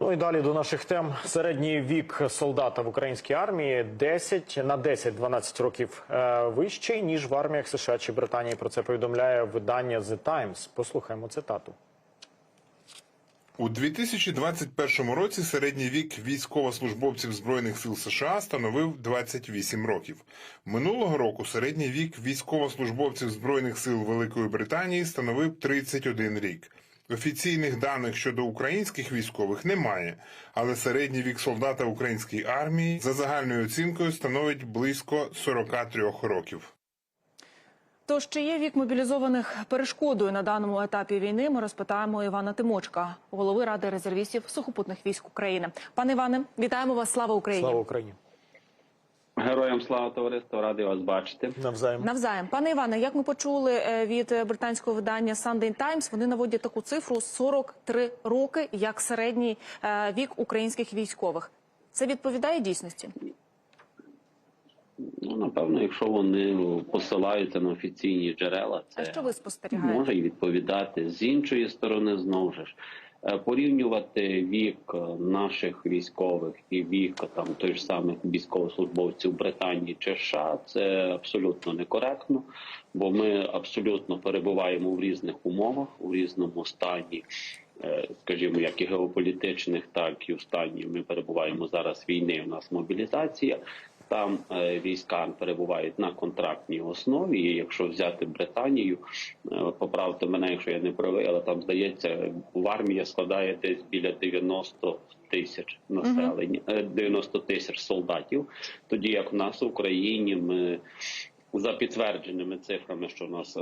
Ну і далі до наших тем. Середній вік солдата в українській армії 10 на 10-12 років е, вищий ніж в арміях США чи Британії. Про це повідомляє видання The Times. Послухаємо цитату. У 2021 році середній вік військовослужбовців збройних сил США становив 28 років. Минулого року середній вік військовослужбовців збройних сил Великої Британії становив 31 рік. Офіційних даних щодо українських військових немає, але середній вік солдата української армії за загальною оцінкою становить близько 43 років. Тож чи є вік мобілізованих перешкодою на даному етапі війни? Ми розпитаємо Івана Тимочка, голови ради резервістів сухопутних військ України. Пане Іване, вітаємо вас! Слава Україні! Слава Україні! Героям слава товариство, радий вас бачити. Навзаєм. Навзаєм, пане Іване, як ми почули е, від е, британського видання Sunday Times, вони наводять таку цифру 43 роки як середній е, вік українських військових. Це відповідає дійсності? Ну напевно, якщо вони посилаються на офіційні джерела, А це що ви спостерігаєте? може і відповідати з іншої сторони. Знову ж порівнювати вік е, наших військових і вік там той ж самих військовослужбовців Британії чи США, це абсолютно некоректно, бо ми абсолютно перебуваємо в різних умовах, у різному стані. е, Скажімо, як і геополітичних, так і в стані ми перебуваємо зараз війни. У нас мобілізація. Там е, війська перебувають на контрактній основі. І якщо взяти Британію, е, поправте мене, якщо я не правий, але там здається, в армії складає десь біля 90 тисяч населення, е, 90 тисяч солдатів. Тоді як в нас в Україні ми. За підтвердженими цифрами, що у нас е,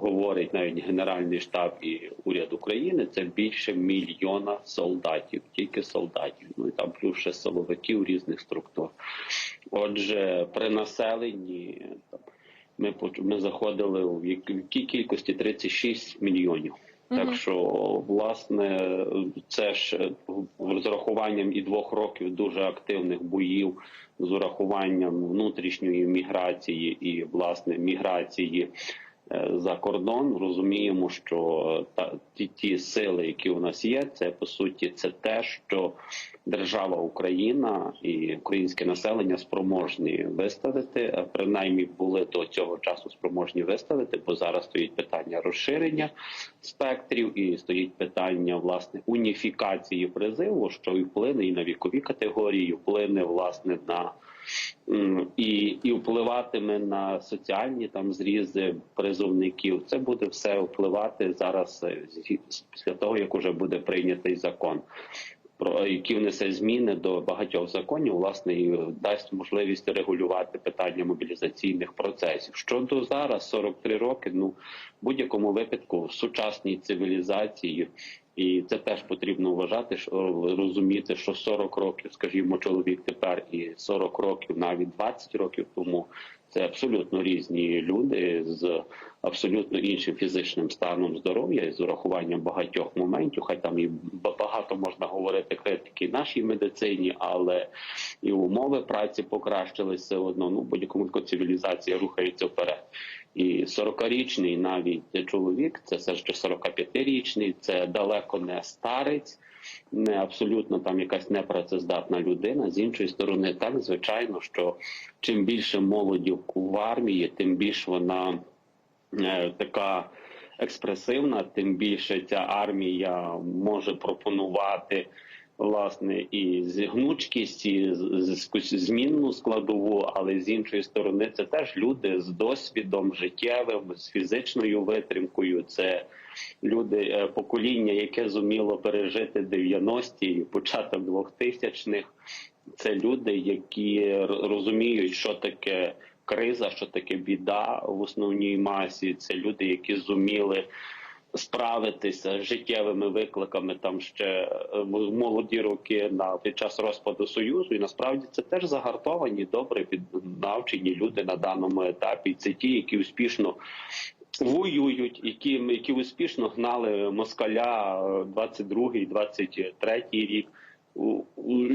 говорить навіть Генеральний штаб і уряд України, це більше мільйона солдатів, тільки солдатів. Ну і там плюс ще силовиків різних структур. Отже, при населенні ми ми заходили в в якій кількості 36 мільйонів. Так що, власне, це ж з урахуванням і двох років дуже активних боїв, з урахуванням внутрішньої міграції і власне міграції за кордон. Розуміємо, що та ті, ті сили, які у нас є, це по суті це те, що держава Україна і українське населення спроможні виставити, а принаймні були до цього часу спроможні виставити, бо зараз стоїть питання розширення спектрів і стоїть питання власне уніфікації призиву, що і вплине і на вікові категорії, і вплине власне на і, і впливатиме на соціальні там зрізи призовників. Це буде все впливати зараз е, після того, як уже буде прийнятий закон. Про які внесе зміни до багатьох законів, власне, і дасть можливість регулювати питання мобілізаційних процесів. Щодо зараз 43 роки, ну будь-якому випадку в сучасній цивілізації, і це теж потрібно вважати, що розуміти, що 40 років, скажімо, чоловік тепер і 40 років, навіть 20 років тому. Це абсолютно різні люди з абсолютно іншим фізичним станом здоров'я і з урахуванням багатьох моментів. Хай там і ба- багато можна говорити критики нашій медицині, але і умови праці покращились все одно. Ну будь-якому цивілізація рухається вперед. І 40-річний навіть чоловік, це все ще 45-річний, це далеко не старець не абсолютно там якась непрацездатна людина. З іншої сторони, так звичайно, що чим більше молоді в армії, тим більш вона е, така експресивна, тим більше ця армія може пропонувати. Власне, і гнучкість, і змінну складову, але з іншої сторони, це теж люди з досвідом життєвим, з фізичною витримкою. Це люди е, покоління, яке зуміло пережити 90-ті і початок 2000-х. Це люди, які розуміють, що таке криза, що таке біда в основній масі. Це люди, які зуміли справитися з життєвими викликами там ще е, молоді роки на під час розпаду союзу, і насправді це теж загартовані, добре піднавчені люди на даному етапі. Це ті, які успішно. Воюють, які, які успішно гнали москаля 22-й, 23-й рік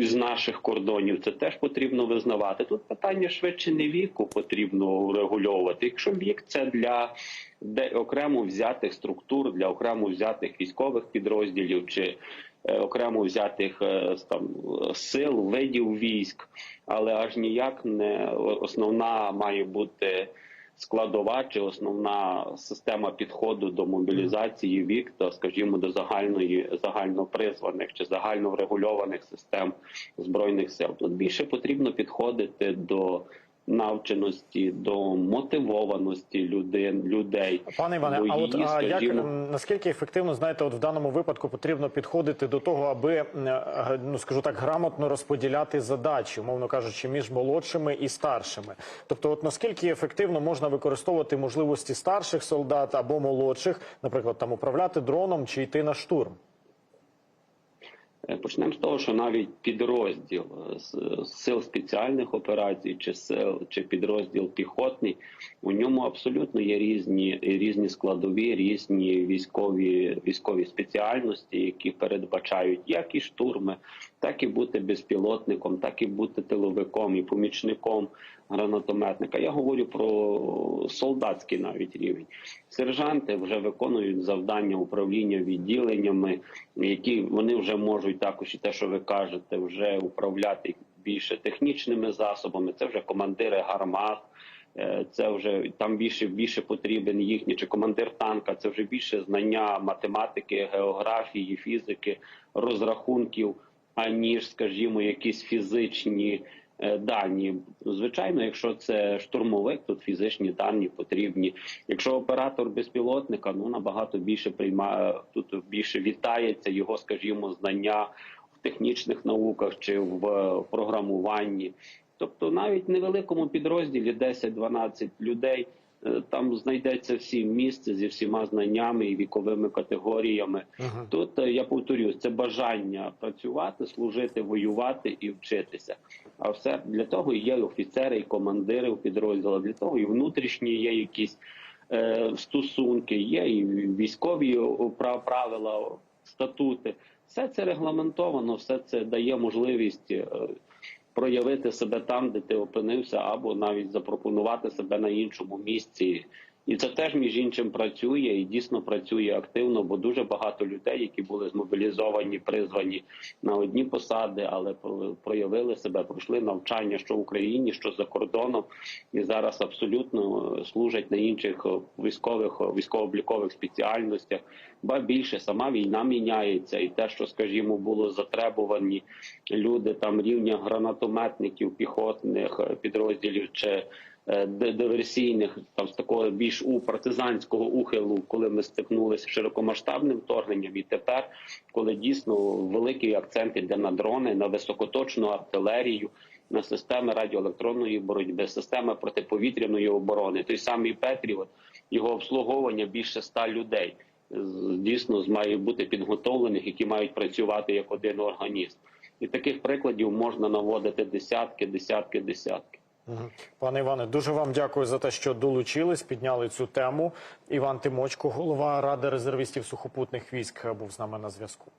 з наших кордонів. Це теж потрібно визнавати. Тут питання швидше не віку потрібно врегульовувати. Якщо вік це для де окремо взятих структур, для окремо взятих військових підрозділів чи е, окремо взятих е, там сил, видів військ, але аж ніяк не основна має бути складова чи основна система підходу до мобілізації вік та, скажімо, до загальної загальнопризваних чи загальноврегульованих систем збройних сил. Тут більше потрібно підходити до навченості, до мотивованості людей. людей Пане Іване, до а от а як скажімо, м, наскільки ефективно знаєте, от в даному випадку потрібно підходити до того, аби е, ну скажу так, грамотно розподіляти задачі, умовно кажучи, між молодшими і старшими. Тобто, от наскільки ефективно можна використовувати можливості старших солдат або молодших, наприклад, там управляти дроном чи йти на штурм? Е, Почнемо з того, що навіть підрозділ е, сил спеціальних операцій, чи сил, чи підрозділ піхотний, у ньому абсолютно є різні різні складові, різні військові військові спеціальності, які передбачають як і штурми, так і бути безпілотником, так і бути тиловиком і помічником гранатометника. Я говорю про солдатський навіть рівень. Сержанти вже виконують завдання управління відділеннями, які вони вже можуть також і те, що ви кажете, вже управляти більше технічними засобами. Це вже командири гармат. Е, Це вже там більше більше потрібен їхній чи командир танка. Це вже більше знання математики, географії, фізики, розрахунків, аніж, скажімо, якісь фізичні дані. Звичайно, якщо це штурмовик, тут фізичні дані потрібні. Якщо оператор безпілотника, ну набагато більше приймає тут більше вітається його, скажімо, знання в технічних науках чи в е, програмуванні. Тобто, навіть невеликому підрозділі 10-12 людей. Е, Там знайдеться всі місце зі всіма знаннями і віковими категоріями. Тут е, я повторюсь, це бажання працювати, служити, воювати і вчитися. А все для того є офіцери і командири у підрозділах. Для того і внутрішні є якісь е, стосунки, є і військові прав- правила, статути. Все це регламентовано, все це дає можливість. е, проявити себе там, де ти опинився, або навіть запропонувати себе на іншому місці. І це теж між іншим працює і дійсно працює активно, бо дуже багато людей, які були змобілізовані, призвані на одні посади, але про- проявили себе, пройшли навчання, що в Україні, що за кордоном, і зараз абсолютно служать на інших військових військово-облікових спеціальностях. Ба більше сама війна міняється, і те, що скажімо, було затребувані люди там рівня гранатометників, піхотних підрозділів чи диверсійних, там з такого більш у партизанського ухилу, коли ми стикнулися широкомасштабним вторгненням, і тепер, коли дійсно великий акцент іде на дрони, на високоточну артилерію. На системи радіоелектронної боротьби, системи протиповітряної оборони, той самий Петріот, його обслуговування більше ста людей дійсно має бути підготовлених, які мають працювати як один організм. І таких прикладів можна наводити десятки, десятки, десятки. Пане Іване, дуже вам дякую за те, що долучились, підняли цю тему. Іван Тимочко, голова ради резервістів сухопутних військ, був з нами на зв'язку.